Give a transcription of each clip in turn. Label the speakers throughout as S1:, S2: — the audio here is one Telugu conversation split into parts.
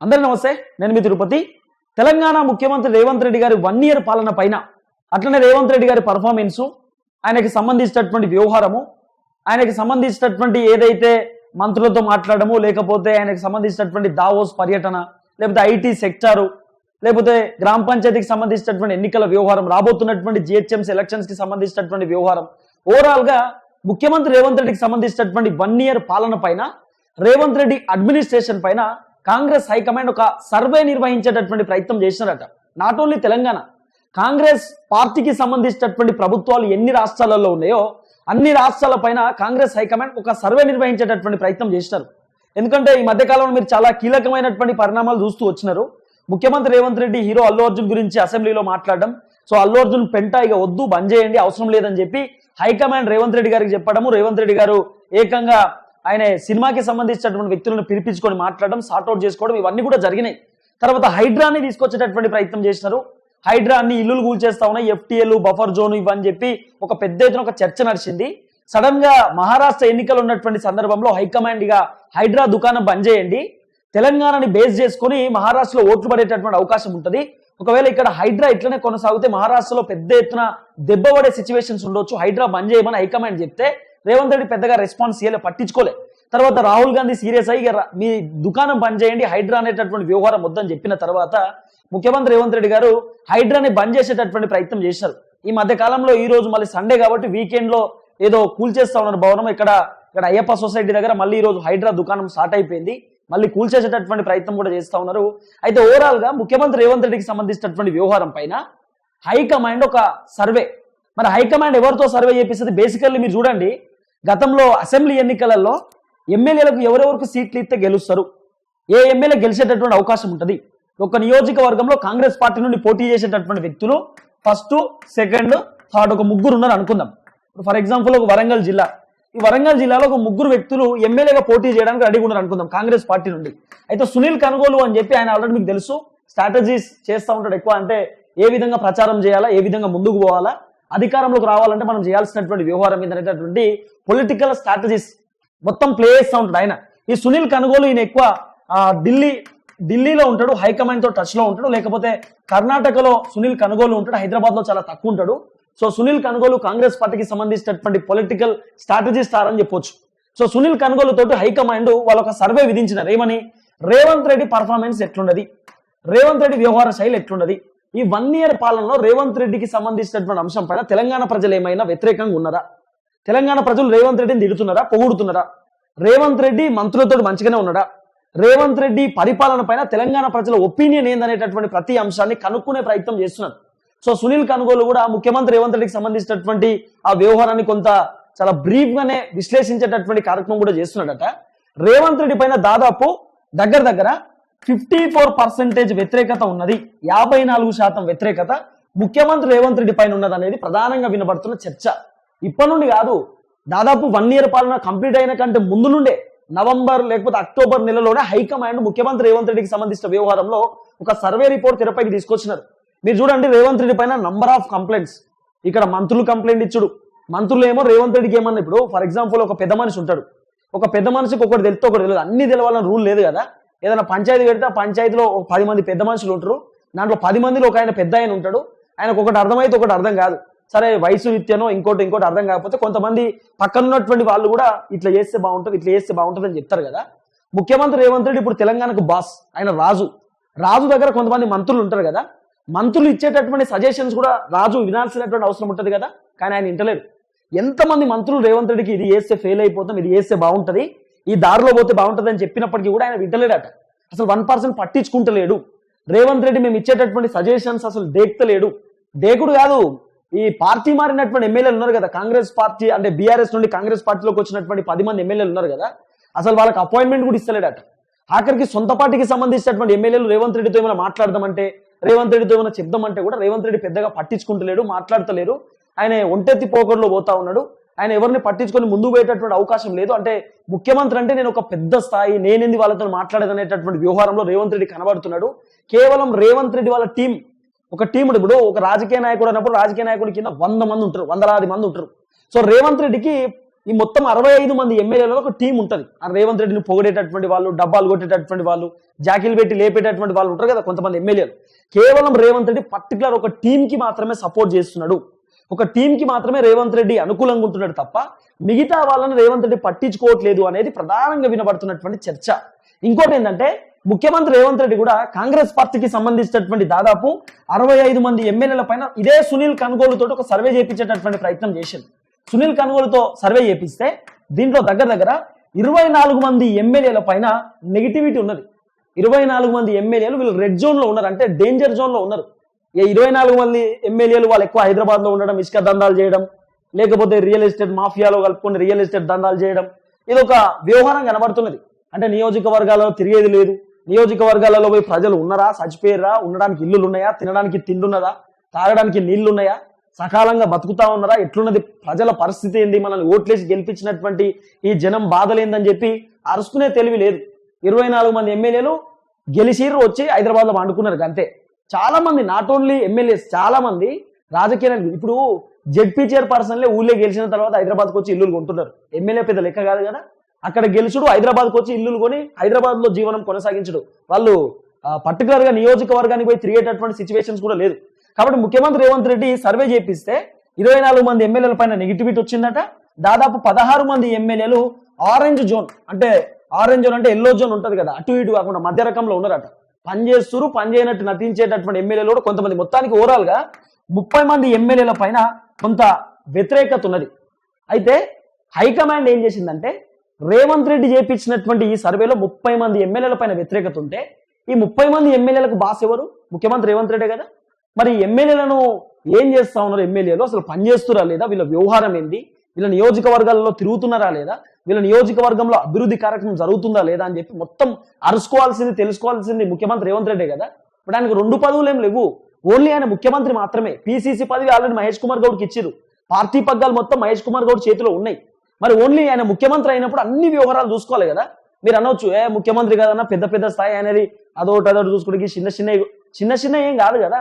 S1: అందరి నమస్తే నేను మీ తిరుపతి. తెలంగాణ ముఖ్యమంత్రి రేవంత్ రెడ్డి గారి వన్ ఇయర్ పాలన పైన అట్లనే రేవంత్ రెడ్డి గారి పర్ఫార్మెన్సు ఆయనకి సంబంధించినటువంటి వ్యవహారము ఆయనకి సంబంధించినటువంటి ఏదైతే మంత్రులతో మాట్లాడము లేకపోతే ఆయనకు సంబంధించినటువంటి దావోస్ పర్యటన లేకపోతే ఐటీ సెక్టారు లేకపోతే గ్రామ పంచాయతీకి సంబంధించినటువంటి ఎన్నికల వ్యవహారం రాబోతున్నటువంటి జిహెచ్ఎంసీ ఎలక్షన్స్కి సంబంధించినటువంటి వ్యవహారం. ఓవరాల్గా ముఖ్యమంత్రి రేవంత్ రెడ్డికి సంబంధించినటువంటి వన్ ఇయర్ పాలన పైన రేవంత్ రెడ్డి అడ్మినిస్ట్రేషన్ పైన కాంగ్రెస్ హైకమాండ్ ఒక సర్వే నిర్వహించేటటువంటి ప్రయత్నం చేసినారట. నాట్ ఓన్లీ తెలంగాణ కాంగ్రెస్ పార్టీకి సంబంధించినటువంటి ప్రభుత్వాలు ఎన్ని రాష్ట్రాలలో ఉన్నాయో అన్ని రాష్ట్రాల పైన కాంగ్రెస్ హైకమాండ్ ఒక సర్వే నిర్వహించేటటువంటి ప్రయత్నం చేసినారు. ఎందుకంటే ఈ మధ్యకాలంలో మీరు చాలా కీలకమైనటువంటి పరిణామాలు చూస్తూ వచ్చినారు. ముఖ్యమంత్రి రేవంత్ రెడ్డి హీరో అల్లు అర్జున్ గురించి అసెంబ్లీలో మాట్లాడడం. సో అల్లు అర్జున్ పెంట ఇక వద్దు బంద్ చేయండి అవసరం లేదని చెప్పి హైకమాండ్ రేవంత్ రెడ్డి గారికి చెప్పడము. రేవంత్ రెడ్డి గారు ఏకంగా ఆయన సినిమాకి సంబంధించినటువంటి వ్యక్తులను పిలిపించుకొని మాట్లాడడం సార్ట్అవుట్ చేసుకోవడం ఇవన్నీ కూడా జరిగినాయి. తర్వాత హైడ్రాని తీసుకొచ్చేటటువంటి ప్రయత్నం చేసినారు. హైడ్రా అన్ని ఇల్లులు కూల్చేస్తా ఉన్నాయి ఎఫ్టీఎల్ బఫర్ జోన్ ఇవని చెప్పి ఒక పెద్ద ఎత్తున ఒక చర్చ నడిచింది. సడన్గా మహారాష్ట్ర ఎన్నికలు ఉన్నటువంటి సందర్భంలో హైకమాండ్గా హైడ్రా దుకాణం బంద్ చేయండి. తెలంగాణని బేస్ చేసుకొని మహారాష్ట్రలో ఓట్లు పడేటటువంటి అవకాశం ఉంటుంది. ఒకవేళ ఇక్కడ హైడ్రా ఇట్లనే కొనసాగితే మహారాష్ట్రలో పెద్ద ఎత్తున దెబ్బ పడే సిచ్యువేషన్స్ ఉండొచ్చు. హైడ్రా బంద్ చేయమని హైకమాండ్ చెప్తే రేవంత్ రెడ్డి పెద్దగా రెస్పాన్స్ చేయలే పట్టించుకోలే. తర్వాత రాహుల్ గాంధీ సీరియస్ అయ్యి మీ దుకాణం బంద్ చేయండి హైడ్రా అనేటటువంటి వ్యవహారం వద్దని చెప్పిన తర్వాత ముఖ్యమంత్రి రేవంత్ రెడ్డి గారు హైడ్రాని బంద్ చేసేటటువంటి ప్రయత్నం చేశారు. ఈ మధ్య కాలంలో ఈ రోజు మళ్ళీ సండే కాబట్టి వీకెండ్లో ఏదో కూల్చేస్తా ఉన్నారు భవనం. ఇక్కడ ఇక్కడ అయ్యప్ప సొసైటీ దగ్గర మళ్ళీ ఈ రోజు హైడ్రా దుకాణం స్టార్ట్ అయిపోయింది. మళ్ళీ కూల్చేసేటటువంటి ప్రయత్నం కూడా చేస్తా ఉన్నారు. అయితే ఓవరాల్గా ముఖ్యమంత్రి రేవంత్ రెడ్డికి సంబంధించినటువంటి వ్యవహారం పైన హైకమాండ్ ఒక సర్వే. మరి హైకమాండ్ ఎవరితో సర్వే చేపిస్తుంది? బేసికల్లీ మీరు చూడండి గతంలో అసెంబ్లీ ఎన్నికలలో ఎమ్మెల్యేలకు ఎవరెవరికి సీట్లు ఇస్తే గెలుస్తారు? ఏ ఎమ్మెల్యే గెలిచేటటువంటి అవకాశం ఉంటుంది? ఒక నియోజకవర్గంలో కాంగ్రెస్ పార్టీ నుండి పోటీ చేసేటటువంటి వ్యక్తులు ఫస్ట్ సెకండ్ థర్డ్ ఒక ముగ్గురు ఉన్నారు అనుకుందాం. ఫర్ ఎగ్జాంపుల్ ఒక వరంగల్ జిల్లా. ఈ వరంగల్ జిల్లాలో ఒక ముగ్గురు వ్యక్తులు ఎమ్మెల్యేగా పోటీ చేయడానికి రెడీగా ఉన్నారు అనుకుందాం కాంగ్రెస్ పార్టీ నుండి. అయితే సునీల్ కనుగోలు అని చెప్పి ఆయన ఆల్రెడీ మీకు తెలుసు. స్ట్రాటజీస్ చేస్తూ ఉంటాడు ఎక్కువ అంటే ఏ విధంగా ప్రచారం చేయాలా ఏ విధంగా ముందుకు పోవాలా అధికారంలోకి రావాలంటే మనం చేయాల్సినటువంటి వ్యవహారం మీద అనేటటువంటి పొలిటికల్ స్ట్రాటజీస్ మొత్తం ప్లే చేస్తూ ఉంటాడు ఆయన ఈ సునీల్ కనుగోలు ఈయన ఎక్కువ ఢిల్లీ ఢిల్లీలో ఉంటాడు హైకమాండ్తో ఉంటాడు లేకపోతే కర్ణాటకలో సునీల్ కనుగోలు ఉంటాడు హైదరాబాద్లో చాలా తక్కువ ఉంటాడు. సో సునీల్ కనుగోలు కాంగ్రెస్ పార్టీకి సంబంధించినటువంటి పొలిటికల్ స్ట్రాటజీ స్టార్ అని చెప్పొచ్చు. సో సునీల్ కనుగోలు తోటి హైకమాండ్ వాళ్ళ ఒక సర్వే విధించినారు ఏమని రేవంత్ రెడ్డి పర్ఫార్మెన్స్ ఎట్లున్నది రేవంత్ రెడ్డి వ్యవహార శైలి ఎట్లున్నది ఈ వన్ ఇయర్ పాలనలో రేవంత్ రెడ్డికి సంబంధించినటువంటి అంశం పైన తెలంగాణ ప్రజలు ఏమైనా వ్యతిరేకంగా ఉన్నారా? తెలంగాణ ప్రజలు రేవంత్ రెడ్డిని తిడుతున్నారా పొగుడుతున్నారా? రేవంత్ రెడ్డి మంత్రులతో మంచిగానే ఉన్నాడా? రేవంత్ రెడ్డి పరిపాలన పైన తెలంగాణ ప్రజల ఒపీనియన్ ఏందనేటటువంటి ప్రతి అంశాన్ని కనుక్కునే ప్రయత్నం చేస్తున్నారు. సో సునీల్ కనుగోలు కూడా ముఖ్యమంత్రి రేవంత్ రెడ్డికి సంబంధించినటువంటి ఆ వ్యవహారాన్ని కొంత చాలా బ్రీఫ్ గానే విశ్లేషించేటటువంటి కార్యక్రమం కూడా చేస్తున్నాడట. రేవంత్ రెడ్డి పైన దాదాపు దగ్గర దగ్గర ఫిఫ్టీ ఫోర్ పర్సెంటేజ్ వ్యతిరేకత ఉన్నది. యాభై నాలుగు శాతం వ్యతిరేకత ముఖ్యమంత్రి రేవంత్ రెడ్డి పైన ఉన్నది అనేది ప్రధానంగా వినబడుతున్న చర్చ. ఇప్పటి నుండి కాదు దాదాపు వన్ ఇయర్ పాలన కంప్లీట్ అయిన కంటే ముందు నుండే నవంబర్ లేకపోతే అక్టోబర్ నెలలోనే హైకమాండ్ ముఖ్యమంత్రి రేవంత్ రెడ్డికి సంబంధించిన వ్యవహారంలో ఒక సర్వే రిపోర్ట్ తెరపైకి తీసుకొచ్చినారు. మీరు చూడండి రేవంత్ రెడ్డి పైన నంబర్ ఆఫ్ కంప్లైంట్స్ ఇక్కడ మంత్రులు కంప్లైంట్ ఇచ్చుడు. మంత్రులు ఏమో రేవంత్ రెడ్డికి ఏమన్నా ఇప్పుడు ఫర్ ఎగ్జాంపుల్ ఒక పెద్ద మనిషి ఉంటాడు. ఒక పెద్ద మనిషికి ఒకటి తెలిస్తే ఒకటి తెలియదు. అన్ని తెలవాలని రూల్ లేదు కదా. ఏదైనా పంచాయతీ పెడితే ఆ పంచాయతీలో ఒక పది మంది పెద్ద మనుషులు ఉంటారు. దాంట్లో పది మందిలో ఒక ఆయన పెద్ద ఆయన ఉంటాడు. ఆయనకు ఒకటి అర్థమైతే ఒకటి అర్థం కాదు. సరే వయసు రీత్యానో ఇంకోటి ఇంకోటి అర్థం కాకపోతే కొంతమంది పక్కన ఉన్నటువంటి వాళ్ళు కూడా ఇట్లా చేస్తే బాగుంటుంది ఇట్లా చేస్తే బాగుంటుంది అని చెప్తారు కదా. ముఖ్యమంత్రి రేవంత్ రెడ్డి ఇప్పుడు తెలంగాణకు బాస్ ఆయన రాజు. రాజు దగ్గర కొంతమంది మంత్రులు ఉంటారు కదా. మంత్రులు ఇచ్చేటటువంటి సజెషన్స్ కూడా రాజు వినాల్సినటువంటి అవసరం ఉంటుంది కదా కానీ ఆయన వింటలేడు ఎంతమంది మంత్రులు రేవంత్ రెడ్డికి ఇది చేస్తే ఫెయిల్ అయిపోతాం ఇది చేస్తే బాగుంటుంది ఈ దారిలో పోతే బాగుంటుంది అని చెప్పినప్పటికీ కూడా ఆయన వింటలేడట. అసలు వన్ పర్సెంట్ పట్టించుకుంటలేడు. రేవంత్ రెడ్డి మేము ఇచ్చేటటువంటి సజెషన్స్ అసలు దేక్తలేడు. దేకుడు కాదు ఈ పార్టీ మారినటువంటి ఎమ్మెల్యేలు ఉన్నారు కదా కాంగ్రెస్ పార్టీ అంటే బీఆర్ఎస్ నుండి కాంగ్రెస్ పార్టీలోకి వచ్చినటువంటి పది మంది ఎమ్మెల్యేలు ఉన్నారు కదా అసలు వాళ్ళకి అపాయింట్మెంట్ కూడా ఇస్తలేడట. ఆఖరికి సొంత పార్టీకి సంబంధించినటువంటి ఎమ్మెల్యేలు రేవంత్ రెడ్డితో ఏమైనా మాట్లాడదామంటే రేవంత్ రెడ్డితో ఏమైనా చెప్దామంటే కూడా రేవంత్ రెడ్డి పెద్దగా పట్టించుకుంటలేడు మాట్లాడతలేరు. ఆయన ఒంటెత్తి పోకడలో పోతా ఉన్నాడు. ఆయన ఎవరిని పట్టించుకొని ముందుకు పోయేటటువంటి అవకాశం లేదు. అంటే ముఖ్యమంత్రి అంటే నేను ఒక పెద్ద స్థాయి నేనేంది వాళ్ళతో మాట్లాడదనేటటువంటి వ్యవహారంలో రేవంత్ రెడ్డి కనబడుతున్నాడు. కేవలం రేవంత్ రెడ్డి వాళ్ళ టీం ఒక టీం ఇప్పుడు ఒక రాజకీయ నాయకుడు అన్నప్పుడు రాజకీయ నాయకుడి కింద వంద మంది ఉంటారు వందలాది మంది ఉంటారు. సో రేవంత్ రెడ్డికి ఈ మొత్తం అరవై ఐదు మంది ఎమ్మెల్యేలలో ఒక టీం ఉంటుంది. ఆ రేవంత్ రెడ్డిని పొగిడేటటువంటి వాళ్ళు డబ్బాలు కొట్టేటటువంటి వాళ్ళు జాకీలు పెట్టి లేపేటటువంటి వాళ్ళు ఉంటారు కదా కొంతమంది ఎమ్మెల్యేలు. కేవలం రేవంత్ రెడ్డి పర్టికులర్ ఒక టీం కి మాత్రమే సపోర్ట్ చేస్తున్నాడు. ఒక టీం కి మాత్రమే రేవంత్ రెడ్డి అనుకూలంగా ఉంటున్నాడు తప్ప మిగతా వాళ్ళని రేవంత్ రెడ్డి పట్టించుకోవట్లేదు అనేది ప్రధానంగా వినబడుతున్నటువంటి చర్చ. ఇంకోటి ఏంటంటే ముఖ్యమంత్రి రేవంత్ రెడ్డి కూడా కాంగ్రెస్ పార్టీకి సంబంధించినటువంటి దాదాపు అరవై ఐదు మంది ఎమ్మెల్యేల పైన ఇదే సునీల్ కనుగోలుతో ఒక సర్వే చేయించేటటువంటి ప్రయత్నం చేసింది. సునీల్ కనుగోలుతో సర్వే చేపిస్తే దీంట్లో దగ్గర దగ్గర ఇరవై నాలుగు మంది ఎమ్మెల్యేల పైన నెగిటివిటీ ఉన్నది. ఇరవై నాలుగు మంది ఎమ్మెల్యేలు వీళ్ళు రెడ్ జోన్లో ఉన్నారు అంటే డేంజర్ జోన్లో ఉన్నారు. ఏ ఇరవై నాలుగు మంది ఎమ్మెల్యేలు వాళ్ళు ఎక్కువ హైదరాబాద్లో ఉండడం ఇసుక దందాలు చేయడం లేకపోతే రియల్ ఎస్టేట్ మాఫియాలో కలుపుకొని రియల్ ఎస్టేట్ దందాలు చేయడం ఇది ఒక వ్యవహారం కనబడుతున్నది. అంటే నియోజకవర్గాల్లో తిరిగేది లేదు. నియోజకవర్గాలలో పోయి ప్రజలు ఉన్నారా? చచ్చిపోయారా ఉండడానికి ఇల్లులు ఉన్నాయా తినడానికి తిండున్నదా? తాగడానికి నీళ్ళు ఉన్నాయా సకాలంగా బతుకుతా ఉన్నారా? ఎట్లున్నది? ప్రజల పరిస్థితి ఏంది? మనల్ని ఓట్లేసి గెలిపించినటువంటి ఈ జనం బాధలేందని చెప్పి అరుసుకునే తెలివి లేదు. ఇరవై నాలుగు మంది ఎమ్మెల్యేలు గెలిచిర్రు వచ్చి హైదరాబాద్లో వండుకున్నారు అంతే. చాలా మంది నాట్ ఓన్లీ ఎమ్మెల్యేస్ చాలా మంది రాజకీయ నాయకులు. ఇప్పుడు జెడ్పీ చైర్పర్సన్లే ఊళ్ళో గెలిచిన తర్వాత హైదరాబాద్కి వచ్చి ఇల్లులు కొంటున్నారు. ఎమ్మెల్యే పెద్ద లెక్క కాదు కదా? అక్కడ గెలుచుడు హైదరాబాద్కి వచ్చి ఇల్లులు కొని హైదరాబాద్లో జీవనం కొనసాగించడు. వాళ్ళు పర్టికులర్గా నియోజకవర్గానికి పోయి తిరిగేటటువంటి సిచ్యువేషన్స్ కూడా లేదు. కాబట్టి ముఖ్యమంత్రి రేవంత్ రెడ్డి సర్వే చేపిస్తే ఇరవై నాలుగు మంది ఎమ్మెల్యేల పైన నెగిటివిటీ వచ్చిందట. దాదాపు పదహారు మంది ఎమ్మెల్యేలు ఆరెంజ్ జోన్ అంటే ఆరెంజ్ జోన్ అంటే ఎల్లో జోన్ ఉంటుంది కదా అటు ఇటు కాకుండా మధ్య రకంలో ఉన్నారట. పని పనిచేయనట్టు నటించేటటువంటి ఎమ్మెల్యేలు కూడా కొంతమంది. మొత్తానికి ఓవరాల్గా ముప్పై మంది ఎమ్మెల్యేల పైన కొంత వ్యతిరేకత ఉన్నది. అయితే హైకమాండ్ ఏం చేసిందంటే రేవంత్ రెడ్డి చేపించినటువంటి ఈ సర్వేలో ముప్పై మంది ఎమ్మెల్యేల పైన వ్యతిరేకత ఉంటే ఈ ముప్పై మంది ఎమ్మెల్యేలకు బాస్ ఎవరు? ముఖ్యమంత్రి రేవంత్ రెడ్డే కదా? మరి ఎమ్మెల్యేలను ఏం చేస్తా ఉన్నారు ఎమ్మెల్యేలు? అసలు పనిచేస్తురా లేదా? వీళ్ళ వ్యవహారం ఏంది? వీళ్ళ నియోజకవర్గాల్లో తిరుగుతున్నారా లేదా? వీళ్ళ నియోజకవర్గంలో అభివృద్ధి కార్యక్రమం జరుగుతుందా లేదా అని చెప్పి మొత్తం అరుసుకోవాల్సింది తెలుసుకోవాల్సింది ముఖ్యమంత్రి రేవంత్ రెడ్డే కదా? ఇప్పుడు ఆయనకు రెండు పదవులు ఏం లేవు. ఓన్లీ ఆయన ముఖ్యమంత్రి మాత్రమే. పిసిసి పదవి ఆల్రెడీ మహేష్ కుమార్ గౌడ్కి ఇచ్చారు పార్టీ పగ్గాలు మొత్తం మహేష్ కుమార్ గౌడ్ చేతిలో ఉన్నాయి. మరి ఓన్లీ ఆయన ముఖ్యమంత్రి అయినప్పుడు అన్ని వ్యవహారాలు చూసుకోవాలి కదా? మీరు అనొచ్చు ఏ ముఖ్యమంత్రి కదన్నా పెద్ద పెద్ద స్థాయి అనేది అదొకటి అదొకటి చూసుకోవడానికి చిన్న చిన్న చిన్న చిన్న ఏం కాదు కదా?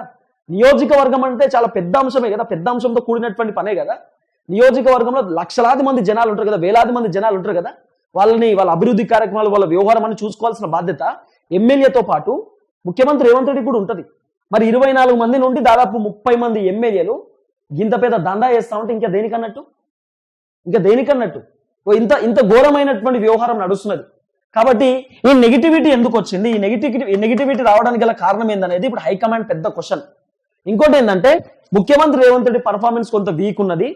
S1: నియోజకవర్గం అంటే చాలా పెద్ద అంశమే కదా? పెద్ద అంశంతో కూడినటువంటి పనే కదా? నియోజకవర్గంలో లక్షలాది మంది జనాలు ఉంటారు కదా? వేలాది మంది జనాలు ఉంటారు కదా? వాళ్ళని వాళ్ళ అభివృద్ధి కార్యక్రమాలు వాళ్ళ వ్యవహారం అని చూసుకోవాల్సిన బాధ్యత ఎమ్మెల్యేతో పాటు ముఖ్యమంత్రి రేవంత్ రెడ్డి కూడా ఉంటుంది. మరి ఇరవై నాలుగు మంది నుండి దాదాపు ముప్పై మంది ఎమ్మెల్యేలు ఇంత పెద్ద దందా చేస్తా ఉంటే ఇంకా దేనికన్నట్టు? ఇంకా దేనికన్నట్టు? ఓ ఇంత ఇంత ఘోరమైనటువంటి వ్యవహారం నడుస్తున్నది. కాబట్టి ఈ నెగిటివిటీ ఎందుకు వచ్చింది? ఈ నెగిటివిటీ నెగిటివిటీ రావడానికి గల కారణం ఏందనేది ఇప్పుడు హైకమాండ్ పెద్ద క్వశ్చన్. ఇంకోటి ఏంటంటే ముఖ్యమంత్రి రేవంత్ రెడ్డి పర్ఫార్మెన్స్ కొంత వీక్ ఉన్నది.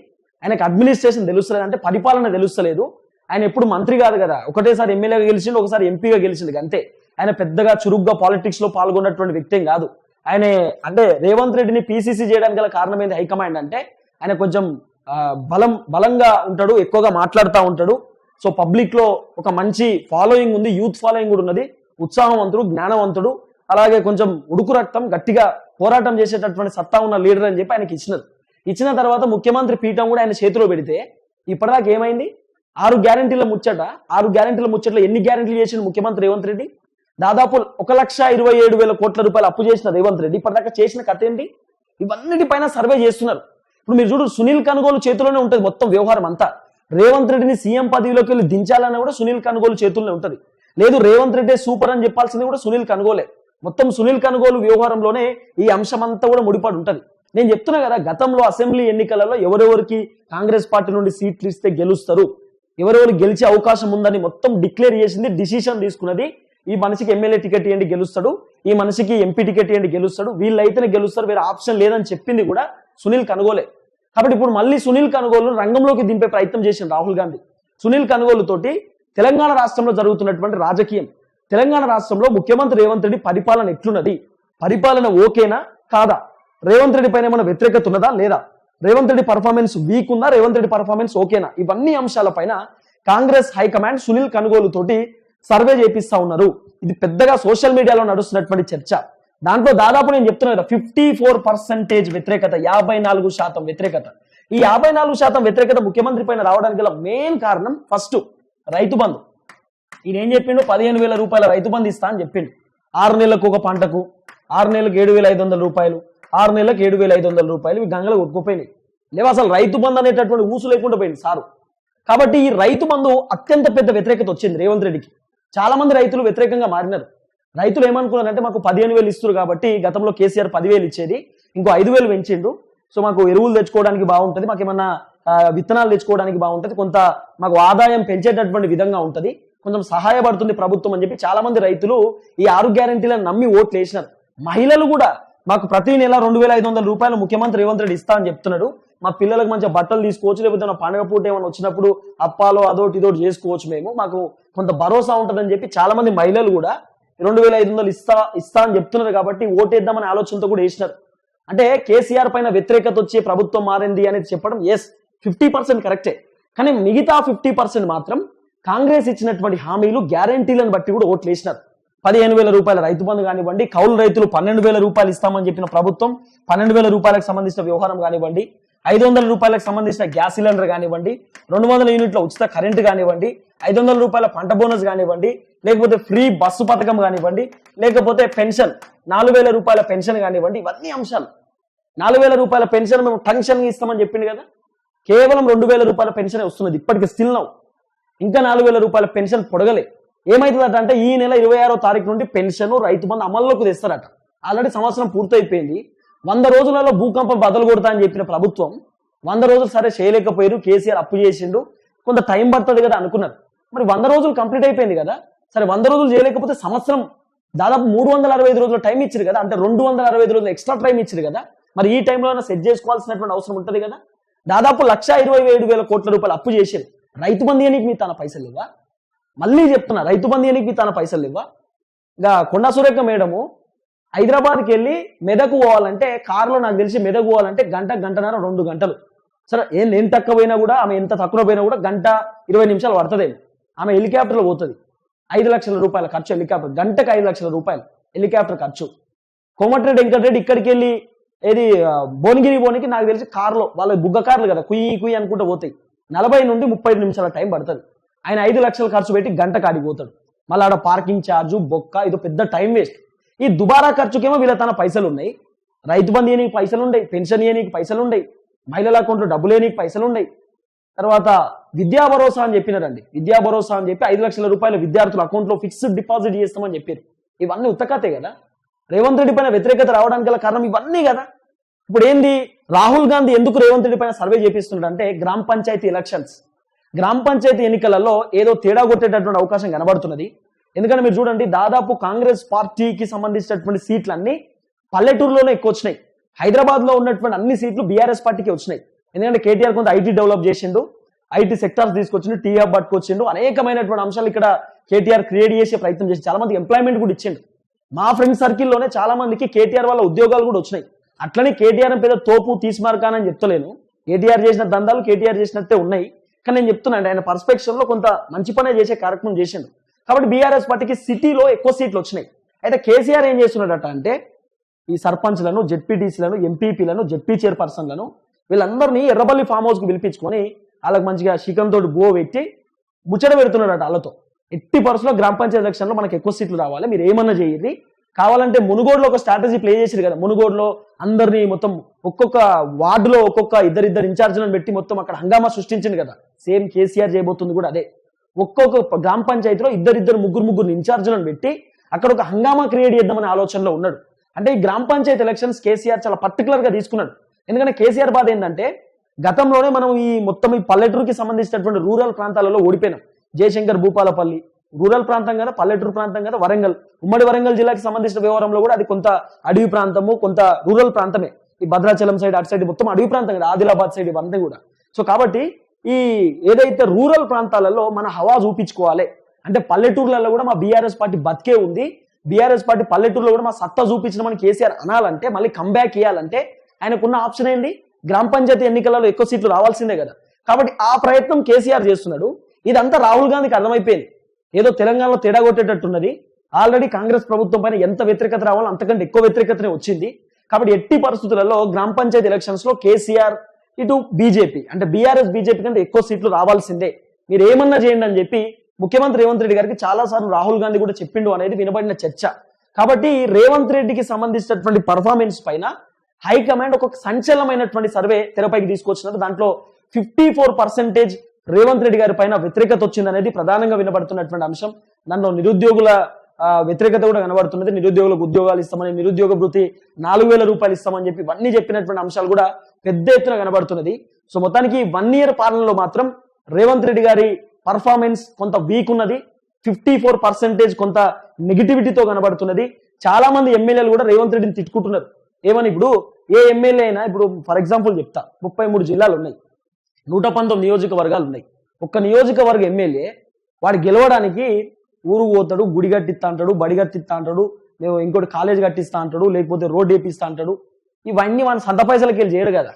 S1: ఆయనకు అడ్మినిస్ట్రేషన్ తెలుస్తలేదు. అంటే పరిపాలన తెలుస్తలేదు. ఆయన ఎప్పుడు మంత్రి కాదు కదా. ఒకటేసారి ఎమ్మెల్యేగా గెలిచిండు ఒకసారి ఎంపీగా గెలిచిండు అంతే. ఆయన పెద్దగా చురుగ్గా పాలిటిక్స్లో పాల్గొన్నటువంటి వ్యక్తి కాదు. ఆయన అంటే రేవంత్ రెడ్డిని పీసీసీ చేయడానికి గల కారణం ఏంది హైకమాండ్ అంటే ఆయన కొంచెం బలం బలంగా ఉంటాడు ఎక్కువగా మాట్లాడుతూ ఉంటాడు. సో పబ్లిక్లో ఒక మంచి ఫాలోయింగ్ ఉంది యూత్ ఫాలోయింగ్ కూడా ఉన్నది. ఉత్సాహవంతుడు జ్ఞానవంతుడు. అలాగే కొంచెం ఉడుకు రక్తం గట్టిగా పోరాటం చేసేటటువంటి సత్తా ఉన్న లీడర్ అని చెప్పి ఆయనకి ఇచ్చినారు. ఇచ్చిన తర్వాత ముఖ్యమంత్రి పీఠం కూడా ఆయన చేతిలో పెడితే ఇప్పటిదాకా ఏమైంది? ఆరు గ్యారంటీల ముచ్చట ఆరు గ్యారంటీల ముచ్చట్లో ఎన్ని గ్యారంటీలు చేసిన ముఖ్యమంత్రి రేవంత్ రెడ్డి? దాదాపు ఒక లక్ష ఇరవై ఏడు వేల కోట్ల రూపాయలు అప్పు చేసిన రేవంత్ రెడ్డి ఇప్పటిదాకా చేసిన కథ ఏంటి? ఇవన్నిటిపైన సర్వే చేస్తున్నారు. ఇప్పుడు మీరు చూడు సునీల్ కనుగోలు చేతిలోనే ఉంటుంది మొత్తం వ్యవహారం అంతా. రేవంత్ రెడ్డిని సీఎం పదవిలోకి వెళ్ళి దించాలన్నా కూడా సునీల్ కనుగోలు చేతుల్లో ఉంటుంది. లేదు రేవంత్ రెడ్డి సూపర్ అని చెప్పాల్సింది కూడా సునీల్ కనుగోలే. మొత్తం సునీల్ కనుగోలు వ్యవహారంలోనే ఈ అంశం అంతా కూడా ముడిపడి ఉంటుంది. నేను చెప్తున్నా కదా గతంలో అసెంబ్లీ ఎన్నికలలో ఎవరెవరికి కాంగ్రెస్ పార్టీ నుండి సీట్లు ఇస్తే గెలుస్తారు? ఎవరెవరు గెలిచే అవకాశం ఉందని మొత్తం డిక్లేర్ చేసింది డిసిషన్ తీసుకున్నది ఈ మనిషికి ఎమ్మెల్యే టికెట్ ఇవ్వండి గెలుస్తాడు ఈ మనిషికి ఎంపీ టికెట్ ఇవ్వండి గెలుస్తాడు వీళ్ళైతేనే గెలుస్తారు వేరే ఆప్షన్ లేదని చెప్పింది కూడా సునీల్ కనుగోలే. కాబట్టి ఇప్పుడు మళ్ళీ సునీల్ కనుగోలు రంగంలోకి దింపే ప్రయత్నం చేసింది రాహుల్ గాంధీ. సునీల్ కనుగోలు తోటి తెలంగాణ రాష్ట్రంలో జరుగుతున్నటువంటి రాజకీయం. తెలంగాణ రాష్ట్రంలో ముఖ్యమంత్రి రేవంత్ రెడ్డి పరిపాలన ఎట్లున్నది? పరిపాలన ఓకేనా? కాదా? రేవంత్ రెడ్డి పైన ఏమైనా వ్యతిరేకత ఉన్నదా? లేదా? రేవంత్ రెడ్డి పర్ఫార్మెన్స్ వీక్ ఉందా రేవంత్ రెడ్డి పర్ఫార్మెన్స్ ఓకేనా? ఇవన్నీ అంశాలపైన కాంగ్రెస్ హైకమాండ్ సునీల్ కనుగోలు తోటి సర్వే చేపిస్తా ఉన్నారు. ఇది పెద్దగా సోషల్ మీడియాలో నడుస్తున్నటువంటి చర్చ. దాంట్లో దాదాపు నేను చెప్తున్నా కదా ఫిఫ్టీ ఫోర్ పర్సెంటేజ్ వ్యతిరేకత యాభై నాలుగు శాతం వ్యతిరేకత. ఈ యాభై నాలుగు శాతం వ్యతిరేకత ముఖ్యమంత్రి పైన రావడానికి గల మెయిన్ కారణం ఫస్ట్ రైతు బంధు. ఈయన ఏం చెప్పిండు? పదిహేను వేల రూపాయల రైతు బంధు ఇస్తా అని చెప్పిండు. ఆరు నెలలకు ఒక పంటకు ఆరు నెలలకు ఏడు వేల ఐదు వందల రూపాయలు ఆరు నెలలకు ఏడు వేల ఐదు వందల రూపాయలు ఇవి గంగలు కొట్టుకుపోయినాయి. లేవు అసలు రైతు బంధు అనేటటువంటి ఊసు లేకుండా పోయింది సారు. కాబట్టి ఈ రైతు బంధు అత్యంత పెద్ద వ్యతిరేకత వచ్చింది రేవంత్ రెడ్డికి. చాలా మంది రైతులు వ్యతిరేకంగా మారినారు. రైతులు ఏమనుకున్నారంటే మాకు పదిహేను వేలు ఇస్తారు కాబట్టి గతంలో కేసీఆర్ పదివేలు ఇచ్చేది ఇంకో ఐదు వేలు పెంచిండు సో మాకు ఎరువులు తెచ్చుకోవడానికి బాగుంటుంది మాకు ఏమన్నా విత్తనాలు తెచ్చుకోవడానికి బాగుంటుంది కొంత మాకు ఆదాయం పెంచేటటువంటి విధంగా ఉంటుంది కొంచెం సహాయపడుతుంది ప్రభుత్వం అని చెప్పి చాలా మంది రైతులు ఈ ఆరు గ్యారంటీలను నమ్మి ఓట్లు వేసినారు. మహిళలు కూడా మాకు ప్రతి నెల రెండు వేల ఐదు వందల రూపాయలు ముఖ్యమంత్రి రేవంత్ రెడ్డి ఇస్తా అని చెప్తున్నాడు. మా పిల్లలకు మంచిగా బట్టలు తీసుకోవచ్చు లేకపోతే పండుగ పూట ఏమైనా వచ్చినప్పుడు అప్పాలో అదోటి ఇదోటి చేసుకోవచ్చు మేము మాకు కొంత భరోసా ఉంటుందని చెప్పి చాలా మంది మహిళలు కూడా రెండు వేల ఐదు వందలు ఇస్తా ఇస్తా అని చెప్తున్నారు కాబట్టి ఓటేద్దామనే ఆలోచనతో కూడా వేసినారు. అంటే కేసీఆర్ పైన వ్యతిరేకత వచ్చి ప్రభుత్వం మారింది అనేది చెప్పడం ఎస్ ఫిఫ్టీ పర్సెంట్ కరెక్టే కానీ మిగతా ఫిఫ్టీ పర్సెంట్ మాత్రం కాంగ్రెస్ ఇచ్చినటువంటి హామీలు గ్యారంటీలను బట్టి కూడా ఓట్లు వేసినారు. పదిహేను వేల రూపాయల రైతు బంధు కానివ్వండి కౌలు రైతులు పన్నెండు వేల రూపాయలు ఇస్తామని చెప్పిన ప్రభుత్వం పన్నెండు వేల రూపాయలకు సంబంధించిన వ్యవహారం కానివ్వండి ఐదు వందల రూపాయలకు సంబంధించిన గ్యాస్ సిలిండర్ కానివ్వండి రెండు వందల యూనిట్ల ఉచిత కరెంటు కానివ్వండి ఐదు వందల రూపాయల పంట బోనస్ కానివ్వండి లేకపోతే ఫ్రీ బస్సు పథకం కానివ్వండి లేకపోతే పెన్షన్ నాలుగు వేల రూపాయల పెన్షన్ కానివ్వండి ఇవన్నీ అంశాలు. నాలుగు వేల రూపాయల పెన్షన్ మేము టెన్షన్ ఇస్తామని చెప్పింది కదా? కేవలం రెండు వేల రూపాయల పెన్షన్ వస్తున్నది ఇప్పటికి స్టిల్ నౌ. ఇంకా నాలుగు వేల రూపాయల పెన్షన్ పొడగలే. ఏమైతుందట అంటే ఈ నెల ఇరవై ఆరో తారీఖు నుండి పెన్షన్ రైతు బంధు అమల్లోకి తెస్తారట. ఆల్రెడీ సంవత్సరం పూర్తయిపోయింది. వంద రోజులలో భూకంపం బదలు కొడతా అని చెప్పిన ప్రభుత్వం వంద రోజులు సరే చేయలేకపోయారు కేసీఆర్ అప్పు చేసిండు కొంత టైం పడుతుంది కదా అనుకున్నారు. మరి వంద రోజులు కంప్లీట్ అయిపోయింది కదా? సరే వంద రోజులు చేయలేకపోతే సంవత్సరం దాదాపు మూడు వందల అరవై ఐదు రోజులు టైం ఇచ్చారు కదా? అంటే రెండు వందల అరవై ఐదు రోజులు ఎక్స్ట్రా టైం ఇచ్చారు కదా? మరి ఈ టైంలో సెట్ చేసుకోవాల్సినటువంటి అవసరం ఉంటుంది కదా? దాదాపు లక్ష ఇరవై ఏడు వేల కోట్ల రూపాయలు అప్పు చేశారు. రైతు బంధు మీ తన పైసలు ఇవ్వ మళ్ళీ చెప్తున్నా రైతు బంధు మీ తన పైసలు ఇవ్వ ఇక కొండా సురేఖ మేడము హైదరాబాద్కి వెళ్ళి మెదకు పోవాలంటే కారులో నాకు తెలిసి మెదకు పోవాలంటే గంట గంటన్నర రెండు గంటలు. సరే ఏం నేను తక్కువ పోయినా కూడా ఆమె ఎంత తక్కువ పోయినా కూడా గంట ఇరవై నిమిషాలు పడుతుంది ఆమె హెలికాప్టర్లో పోతుంది. ఐదు లక్షల రూపాయల ఖర్చు హెలికాప్టర్ గంటకు ఐదు లక్షల రూపాయలు హెలికాప్టర్ ఖర్చు. కోమటిరెడ్డి వెంకటరెడ్డి ఇక్కడికి వెళ్ళి ఏది భువనగిరి పోనీకి నాకు తెలిసి కార్లో వాళ్ళ బుగ్గ కార్లు కదా కుయ్యి కుయ్యి అనుకుంటూ పోతాయి. నలభై నుండి ముప్పై నిమిషాల టైం పడుతుంది. ఆయన ఐదు లక్షలు ఖర్చు పెట్టి గంట కాడిపోతాడు మళ్ళీ ఆడ పార్కింగ్ ఛార్జు బొక్క ఇది పెద్ద టైం వేస్ట్. ఈ దుబారా ఖర్చుకేమో వీళ్ళ తన పైసలు ఉన్నాయి రైతు బంధు ఏనికి పైసలు ఉన్నాయి పెన్షన్ ఏనికి పైసలు ఉన్నాయి మహిళల అకౌంట్లో డబ్బులు ఏనికి పైసలు ఉన్నాయి తర్వాత విద్యా భరోసా అని చెప్పినారండి. విద్యా భరోసా అని చెప్పి ఐదు లక్షల రూపాయల విద్యార్థుల అకౌంట్లో ఫిక్స్డ్ డిపాజిట్ చేస్తామని చెప్పారు. ఇవన్నీ ఉత్తకతే కదా? రేవంత్ రెడ్డి పైన వ్యతిరేకత రావడానికి గల కారణం ఇవన్నీ కదా? ఇప్పుడు ఏంది? రాహుల్ గాంధీ ఎందుకు రేవంత్ రెడ్డి పైన సర్వే చేపిస్తున్నాడు అంటే గ్రామ పంచాయతీ ఎలక్షన్స్. గ్రామ పంచాయతీ ఎన్నికలలో ఏదో తేడా కొట్టేటటువంటి అవకాశం కనబడుతున్నది. ఎందుకంటే మీరు చూడండి దాదాపు కాంగ్రెస్ పార్టీకి సంబంధించినటువంటి సీట్లన్నీ పల్లెటూరులోనే ఎక్కువ వచ్చినాయి. హైదరాబాద్లో ఉన్నటువంటి అన్ని సీట్లు బీఆర్ఎస్ పార్టీకి వచ్చినాయి. ఎందుకంటే కేటీఆర్ కొంత ఐటీ డెవలప్ చేసిండు ఐటీ సెక్టార్స్ తీసుకొచ్చిండు టీ హబ్ పట్టుకొచ్చిండు అనేకమైనటువంటి అంశాలు ఇక్కడ కేటీఆర్ క్రియేట్ చేసే ప్రయత్నం చేసి చాలా మంది ఎంప్లాయ్మెంట్ కూడా ఇచ్చిండు. మా ఫ్రెండ్ సర్కిల్లోనే చాలా మందికి కేటీఆర్ వల్ల ఉద్యోగాలు కూడా వచ్చినాయి. అట్లనే కేటీఆర్ పెద్ద తోపు తీసిమార్కానని చెప్తలేను. కేటీఆర్ చేసిన దందాలు కేటీఆర్ చేసినట్టే ఉన్నాయి. కానీ నేను చెప్తున్నాను ఆయన పర్స్పెక్షన్లో కొంత మంచి పనే చేసే కార్యక్రమం చేసిండు. కాబట్టి బీఆర్ఎస్ పార్టీకి సిటీలో ఎక్కువ సీట్లు వచ్చినాయి. అయితే కేసీఆర్ ఏం చేస్తున్నాడట అంటే ఈ సర్పంచ్లను జెడ్పీటీసీలను ఎంపీపీలను జెడ్పీ చైర్పర్సన్లను వీళ్ళందరినీ ఎర్రబల్లి ఫామ్ హౌస్కి పిలిపించుకొని వాళ్ళకి మంచిగా శిఖంతో బో పెట్టి ముచ్చట పెడుతున్నాడట వాళ్ళతో. ఎట్టి పరిస్థితుల్లో గ్రామ పంచాయతీ ఎలక్షన్లో మనకి ఎక్కువ సీట్లు రావాలి. మీరు ఏమన్నా చేయాలి కావాలంటే మునుగోడులో ఒక స్ట్రాటజీ ప్లే చేసారు కదా. మునుగోడులో అందరినీ మొత్తం ఒక్కొక్క వార్డులో ఒక్కొక్క ఇద్దరిద్దరు ఇన్ఛార్జ్లను పెట్టి మొత్తం అక్కడ హంగామా సృష్టించింది కదా. సేమ్ కేసీఆర్ చేయబోతుంది కూడా అదే. ఒక్కొక్క గ్రామ పంచాయతీలో ఇద్దరిద్దరు ముగ్గురు ముగ్గురు ఇన్ఛార్జీలను పెట్టి అక్కడ ఒక హంగామా క్రియేట్ చేద్దామనే ఆలోచనలో ఉన్నాడు. అంటే ఈ గ్రామ పంచాయతీ ఎలక్షన్స్ కేసీఆర్ చాలా పర్టికులర్గా తీసుకున్నాడు. ఎందుకంటే కేసీఆర్ బాధ ఏంటంటే గతంలోనే మనం ఈ మొత్తం ఈ పల్లెటూరుకి సంబంధించినటువంటి రూరల్ ప్రాంతాలలో ఓడిపోయినాం. జయశంకర్ భూపాలపల్లి రూరల్ ప్రాంతం కదా పల్లెటూరు ప్రాంతం కదా వరంగల్. ఉమ్మడి వరంగల్ జిల్లాకి సంబంధించిన వ్యవహారంలో కూడా అది కొంత అడవి ప్రాంతము కొంత రూరల్ ప్రాంతమే. ఈ భద్రాచలం సైడ్ అటు సైడ్ మొత్తం అడవి ప్రాంతం కదా ఆదిలాబాద్ సైడ్ ఇవంతా కూడా. సో కాబట్టి ఈ ఏదైతే రూరల్ ప్రాంతాలలో మన హవా చూపించుకోవాలి అంటే పల్లెటూర్లలో కూడా మా బీఆర్ఎస్ పార్టీ బతికే ఉంది. బీఆర్ఎస్ పార్టీ పల్లెటూరులో కూడా మా సత్తా చూపించిన మన కేసీఆర్ అనాలంటే మళ్ళీ కంబ్యాక్ ఇవ్వాలంటే ఆయనకున్న ఆప్షన్ ఏంటి గ్రామ పంచాయతీ ఎన్నికలలో ఎక్కువ సీట్లు రావాల్సిందే కదా. కాబట్టి ఆ ప్రయత్నం కేసీఆర్ చేస్తున్నాడు. ఇదంతా రాహుల్ గాంధీకి అర్థమైపోయింది. ఏదో తెలంగాణలో తేడా కొట్టేటట్టున్నది. ఆల్రెడీ కాంగ్రెస్ ప్రభుత్వం పైన ఎంత వ్యతిరేకత రావాలో అంతకంటే ఎక్కువ వ్యతిరేకతనే వచ్చింది. కాబట్టి ఎట్టి పరిస్థితులలో గ్రామ పంచాయతీ ఎలక్షన్స్లో కేసీఆర్ ఇటు బీజేపీ. అంటే బీఆర్ఎస్ బీజేపీ కంటే ఎక్కువ సీట్లు రావాల్సిందే. మీరు ఏమన్నా చేయండి అని చెప్పి ముఖ్యమంత్రి రేవంత్ రెడ్డి గారికి చాలా సార్లు రాహుల్ గాంధీ కూడా చెప్పిండు అనేది వినబడిన చర్చ. కాబట్టి రేవంత్ రెడ్డికి సంబంధించినటువంటి పర్ఫార్మెన్స్ పైన హైకమాండ్ ఒక సంచలనమైనటువంటి సర్వే తెరపైకి తీసుకొచ్చినట్టు దాంట్లో fifty four percentage Revanth Reddy గారి పైన వ్యతిరేకత వచ్చిందనేది ప్రధానంగా వినబడుతున్నటువంటి అంశం. నన్ను నిరుద్యోగుల వ్యతిరేకత కూడా కనబడుతున్నది. నిరుద్యోగులకు ఉద్యోగాలు ఇస్తామని నిరుద్యోగ భృతి నాలుగు వేల రూపాయలు ఇస్తామని చెప్పి ఇవన్నీ చెప్పినటువంటి అంశాలు కూడా పెద్ద ఎత్తున కనబడుతున్నది. సో మొత్తానికి వన్ ఇయర్ పాలనలో మాత్రం రేవంత్ రెడ్డి గారి పర్ఫార్మెన్స్ కొంత వీక్ ఉన్నది. ఫిఫ్టీ ఫోర్ పర్సెంటేజ్ కొంత నెగిటివిటీతో కనబడుతున్నది. చాలా మంది ఎమ్మెల్యేలు కూడా రేవంత్ రెడ్డిని తిట్టుకుంటున్నారు. ఏమని ఇప్పుడు? ఏ ఎమ్మెల్యే అయినా ఇప్పుడు ఫర్ ఎగ్జాంపుల్ చెప్తా. ముప్పై మూడు జిల్లాలు ఉన్నాయి. నూట పంతొమ్మిది నియోజకవర్గాలు ఉన్నాయి. ఒక్క నియోజకవర్గ ఎమ్మెల్యే వాడు గెలవడానికి ఊరు పోతాడు గుడి కట్టిస్తా అంటాడు బడి కట్టిస్తా అంటాడు మేము ఇంకోటి కాలేజ్ కట్టిస్తా అంటాడు లేకపోతే రోడ్ వేపిస్తా అంటాడు. ఇవన్నీ మన సంత పైసలకి వెళ్ళి చేయడు కదా.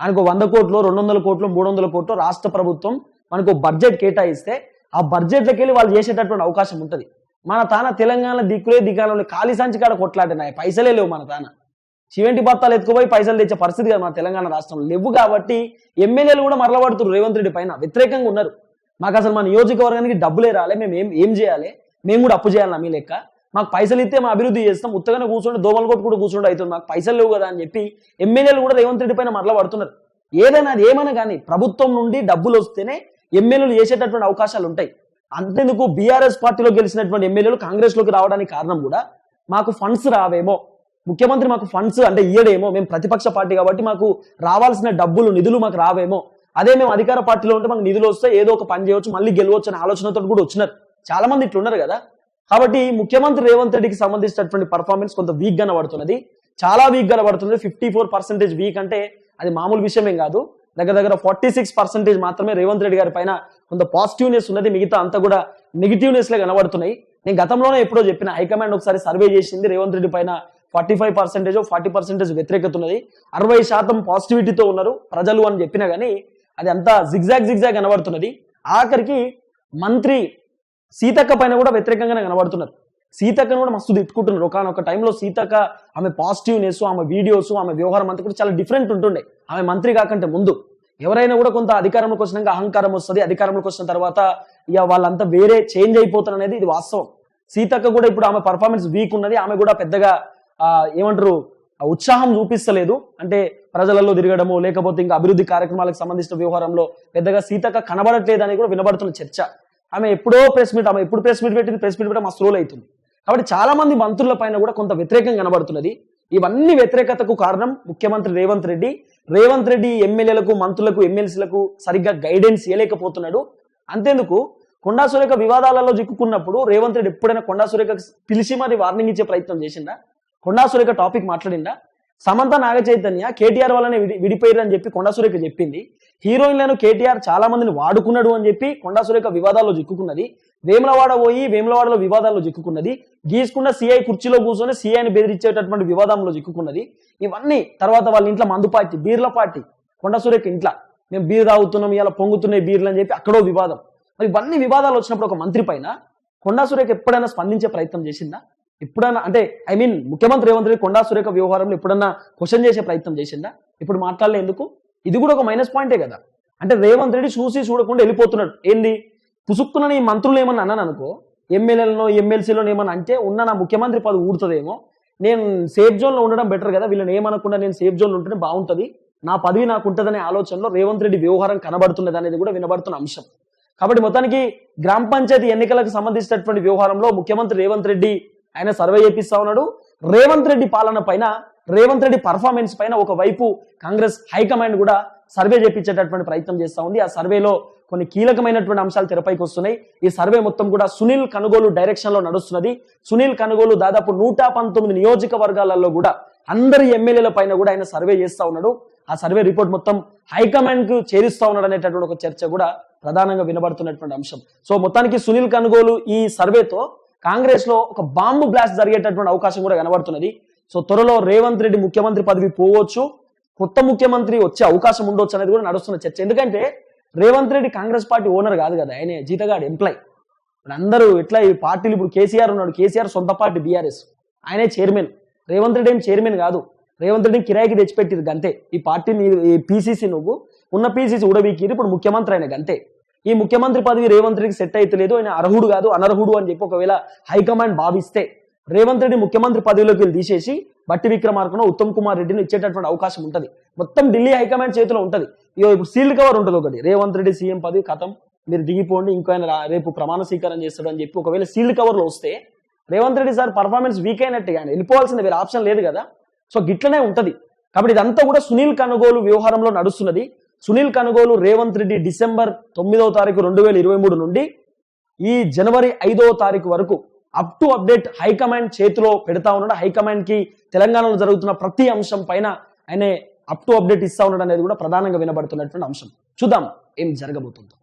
S1: ఆయనకు వంద కోట్లు రెండు వందల కోట్లు మూడు వందల కోట్లు రాష్ట్ర ప్రభుత్వం మనకు బడ్జెట్ కేటాయిస్తే ఆ బడ్జెట్లకి వెళ్ళి వాళ్ళు చేసేటటువంటి అవకాశం ఉంటుంది. మన తాన తెలంగాణ దిక్కులే దిగాలని ఖాళీ సంచి కాడ కొట్లాడినాయి పైసలే లేవు మన తాన. చివెంటి బత్తాలు ఎత్తుకుపోయి పైసలు తెచ్చే పరిస్థితి కదా మన తెలంగాణ రాష్ట్రంలో. లేవు కాబట్టి ఎమ్మెల్యేలు కూడా మరలబడుతున్నారు రేవంత్ రెడ్డి పైన. వ్యతిరేకంగా ఉన్నారు. మాకు అసలు మా నియోజకవర్గానికి డబ్బులే రాలే మేము ఏం ఏం చేయాలి? మేము కూడా అప్పు చేయాలి మీ లెక్క. మాకు పైసలు ఇస్తే మా అభివృద్ధి చేస్తాం ఉత్తగానే కూర్చుంటే దోమలు కొట్టు కూడా కూర్చుంటే అవుతుంది. మాకు పైసలు లేవు కదా అని చెప్పి ఎమ్మెల్యేలు కూడా రేవంత్ రెడ్డి పైన మరల పడుతున్నారు. ఏదైనా అది ఏమైనా కానీ ప్రభుత్వం నుండి డబ్బులు వస్తేనే ఎమ్మెల్యేలు చేసేటటువంటి అవకాశాలు ఉంటాయి. అంతేందుకు బీఆర్ఎస్ పార్టీలో గెలిచినటువంటి ఎమ్మెల్యేలు కాంగ్రెస్లోకి రావడానికి కారణం కూడా మాకు ఫండ్స్ రావేమో. ముఖ్యమంత్రి మాకు ఫండ్స్ అంటే ఇయ్యడేమో. మేము ప్రతిపక్ష పార్టీ కాబట్టి మాకు రావాల్సిన డబ్బులు నిధులు మాకు రావేమో. అదే మేము అధికార పార్టీలో ఉంటే మాకు నిధులు వస్తే ఏదో ఒక పని చేయవచ్చు మళ్ళీ గెలవచ్చు అనే ఆలోచనతో కూడా వచ్చినారు. చాలా మంది ఇట్లున్నారు కదా. కాబట్టి ముఖ్యమంత్రి రేవంత్ రెడ్డికి సంబంధించినటువంటి పర్ఫార్మెన్స్ కొంత వీక్గా పడుతున్నది. చాలా వీక్గా పడుతున్నది. ఫిఫ్టీ ఫోర్ పర్సెంటేజ్ వీక్ అంటే అది మామూలు విషయమేం కాదు. దగ్గర దగ్గర ఫార్టీ సిక్స్ పర్సెంటేజ్ మాత్రమే రేవంత్ రెడ్డి గారి పైన కొంత పాజిటివ్నెస్ ఉన్నది. మిగతా అంతా కూడా నెగిటివ్నెస్ లే కనబడుతున్నాయి. నేను గతంలోనే ఎప్పుడో చెప్పిన హైకమాండ్ ఒకసారి సర్వే చేసింది రేవంత్ రెడ్డి పైన forty five percentage forty percentage వ్యతిరేకత ఉన్నది. అరవై శాతం పాజిటివిటీతో ఉన్నారు ప్రజలు అని చెప్పినా కానీ అది అంతా జిగ్జాగ్ జిగ్జాగ్ కనబడుతున్నది. ఆఖరికి మంత్రి సీతక్క పైన కూడా వ్యతిరేకంగానే కనబడుతున్నారు. సీతక్కను కూడా మస్తు తిట్టుకుంటున్నారు. ఒకనొక టైంలో సీతక్క ఆమె పాజిటివ్నెస్ ఆమె వీడియోస్ ఆమె వ్యవహారం అంతా కూడా చాలా డిఫరెంట్ ఉంటుండే. ఆమె మంత్రి కాకంటే ముందు. ఎవరైనా కూడా కొంత అధికారంలోకి వచ్చినాక అహంకారం వస్తుంది. అధికారంలోకి వచ్చిన తర్వాత ఇక వాళ్ళంతా వేరే చేంజ్ అయిపోతారు అనేది ఇది వాస్తవం. సీతక్క కూడా ఇప్పుడు ఆమె పర్ఫార్మెన్స్ వీక్ ఉన్నది. ఆమె కూడా పెద్దగా ఏమంటారు ఉత్సాహం చూపిస్తలేదు. అంటే ప్రజలలో తిరగడము లేకపోతే ఇంకా అభివృద్ధి కార్యక్రమాలకు సంబంధించిన వ్యవహారంలో పెద్దగా సీతక్క కనబడట్లేదు అని కూడా వినబడుతున్న చర్చ. ఆమె ఎప్పుడో ప్రెస్ మీట్ ఆమె ఎప్పుడు ప్రెస్ మీట్ పెట్టింది? ప్రెస్ మీట్ పెట్టడం మా రోజులు అవుతుంది. కాబట్టి చాలా మంది మంత్రుల పైన కూడా కొంత వ్యతిరేకం కనబడుతున్నది. ఇవన్నీ వ్యతిరేకతకు కారణం ముఖ్యమంత్రి రేవంత్ రెడ్డి. రేవంత్ రెడ్డి ఎమ్మెల్యేలకు మంత్రులకు ఎమ్మెల్సీలకు సరిగ్గా గైడెన్స్ ఇవ్వలేకపోతున్నాడు అంతేందుకు కొండా సురేఖ వివాదాలలో చిక్కుకున్నప్పుడు రేవంత్ రెడ్డి ఎప్పుడైనా కొండా సురేఖ పిలిచి మరి వార్నింగ్ ఇచ్చే ప్రయత్నం చేసిందా? కొండా సురేఖ టాపిక్ మాట్లాడిందా? సమంత నాగ చైతన్య కేటీఆర్ వల్లనే విడి విడిపోయారు అని చెప్పి కొండా సురేఖ చెప్పింది. హీరోయిన్లను కేటీఆర్ చాలా మందిని వాడుకున్నాడు అని చెప్పి కొండా సురేఖ వివాదాల్లో చిక్కుకున్నది. వేములవాడ పోయి వేములవాడలో వివాదాల్లో చిక్కుకున్నది. గీసుకున్న సిఐ కుర్చీలో కూర్చొని సిఐని బెదిరించేటటువంటి వివాదంలో చిక్కుకున్నది. ఇవన్నీ తర్వాత వాళ్ళ ఇంట్లో మందు పార్టీ బీర్ల పార్టీ. కొండ సురేఖ ఇంట్లో. మేము బీర్ తాగుతున్నాం ఇలా పొంగుతున్నాయి బీర్లు అని చెప్పి అక్కడో వివాదం. మరి ఇవన్నీ వివాదాలు వచ్చినప్పుడు ఒక మంత్రి పైన కొండా సురేఖ ఎప్పుడైనా స్పందించే ప్రయత్నం చేసిందా? ఎప్పుడైనా అంటే ఐ మీన్ ముఖ్యమంత్రి రేవంత్ రెడ్డి కొండా సురేఖ వ్యవహారంలో ఎప్పుడన్నా క్వశ్చన్ చేసే ప్రయత్నం చేసిందా? ఇప్పుడు మాట్లాడలే ఎందుకు ఇది కూడా ఒక మైనస్ పాయింటే కదా. అంటే రేవంత్ రెడ్డి చూసి చూడకుండా వెళ్ళిపోతున్నాడు. ఏంది? పుసుక్కునని మంత్రులు ఏమన్నా అన్నాను అనుకో ఎమ్మెల్యేలను ఎమ్మెల్సీలను ఏమన్నా అంటే ఉన్న నా ముఖ్యమంత్రి పదవి ఊడుతుందేమో? నేను సేఫ్ జోన్లో ఉండడం బెటర్ కదా. వీళ్ళని ఏమనకుండా నేను సేఫ్ జోన్లో ఉంటేనే బాగుంటుంది. నా పదవి నాకు ఉంటుందనే ఆలోచనలో రేవంత్ రెడ్డి వ్యవహారం కనబడుతున్నది అనేది కూడా వినబడుతున్న అంశం. కాబట్టి మొత్తానికి గ్రామ పంచాయతీ ఎన్నికలకు సంబంధించినటువంటి వ్యవహారంలో ముఖ్యమంత్రి రేవంత్ రెడ్డి ఆయన సర్వే చేపిస్తా ఉన్నాడు. రేవంత్ రెడ్డి పాలన పైన రేవంత్ రెడ్డి పర్ఫార్మెన్స్ పైన ఒకవైపు కాంగ్రెస్ హైకమాండ్ కూడా సర్వే చేపించేటటువంటి ప్రయత్నం చేస్తా ఉంది. ఆ సర్వేలో కొన్ని కీలకమైనటువంటి అంశాలు తెరపైకి వస్తున్నాయి. ఈ సర్వే మొత్తం కూడా సునీల్ కనుగోలు డైరెక్షన్లో నడుస్తున్నది. సునీల్ కనుగోలు దాదాపు నూట పంతొమ్మిది నియోజకవర్గాలలో కూడా అందరి ఎమ్మెల్యేల పైన కూడా ఆయన సర్వే చేస్తా ఉన్నాడు. ఆ సర్వే రిపోర్ట్ మొత్తం హైకమాండ్కు చేరుస్తా ఉన్నాడు అనేటటువంటి ఒక చర్చ కూడా ప్రధానంగా వినబడుతున్నటువంటి అంశం. సో మొత్తానికి సునీల్ కనుగోలు ఈ సర్వేతో కాంగ్రెస్లో ఒక బాంబు బ్లాస్ట్ జరిగేటటువంటి అవకాశం కూడా కనబడుతున్నది. సో త్వరలో రేవంత్ రెడ్డి ముఖ్యమంత్రి పదవి పోవచ్చు కొత్త ముఖ్యమంత్రి వచ్చే అవకాశం ఉండొచ్చు అనేది కూడా నడుస్తున్న చర్చ. ఎందుకంటే రేవంత్ రెడ్డి కాంగ్రెస్ పార్టీ ఓనర్ కాదు కదా ఆయన జీతగాడు ఎంప్లాయ్. ఇప్పుడు అందరూ ఎట్లా ఈ పార్టీలు ఇప్పుడు కేసీఆర్ ఉన్నాడు కేసీఆర్ సొంత పార్టీ బీఆర్ఎస్. ఆయనే చైర్మన్. రేవంత్ రెడ్డి ఏం చైర్మన్ కాదు. రేవంత్ రెడ్డిని కిరాయికి తెచ్చిపెట్టిరు గంతే. ఈ పార్టీ ఈ పీసీసీ నువ్వు ఉన్న పీసీసీ ఉడబీకిరు ఇప్పుడు ముఖ్యమంత్రి ఆయన గంతే. ఈ ముఖ్యమంత్రి పదవి రేవంత్ రెడ్డికి సెట్ అయితలేదు ఆయన అర్హుడు కాదు అనర్హుడు అని చెప్పి ఒకవేళ హైకమాండ్ భావిస్తే రేవంత్ రెడ్డి ముఖ్యమంత్రి పదవిలోకి వెళ్ళి తీసేసి బట్టి విక్రమార్కను ఉత్తమ్ కుమార్ రెడ్డిని ఇచ్చేటటువంటి అవకాశం ఉంటుంది. మొత్తం ఢిల్లీ హైకమాండ్ చేతిలో ఉంటుంది. ఇప్పుడు సీల్డ్ కవర్ ఉంటుంది ఒకటి. రేవంత్ రెడ్డి సీఎం పదవి కథం మీరు దిగిపోండి ఇంకో ఆయన రేపు ప్రమాణ స్వీకారం చేస్తాడు అని చెప్పి ఒకవేళ సీల్డ్ కవర్లో వస్తే Revanth Reddy sir performance weak అయినట్టే ఆయన వెళ్ళిపోవాల్సింది వేరే ఆప్షన్ లేదు కదా. సో గిట్లనే ఉంటది. కాబట్టి ఇదంతా కూడా సునీల్ కనుగోలు వ్యవహారంలో నడుస్తున్నది. సునీల్ కనుగోలు రేవంత్ రెడ్డి డిసెంబర్ తొమ్మిదవ తారీఖు రెండు వేల ఇరవై మూడు నుండి ఈ జనవరి ఐదవ తారీఖు వరకు అప్ టు అప్డేట్ హైకమాండ్ చేతిలో పెడతా ఉన్నాడు. హైకమాండ్కి తెలంగాణలో జరుగుతున్న ప్రతి అంశం పైన ఆయన అప్ టు అప్డేట్ ఇస్తా ఉన్నాడు అనేది కూడా ప్రధానంగా వినబడుతున్నటువంటి అంశం. చూద్దాం ఏం జరగబోతుందో.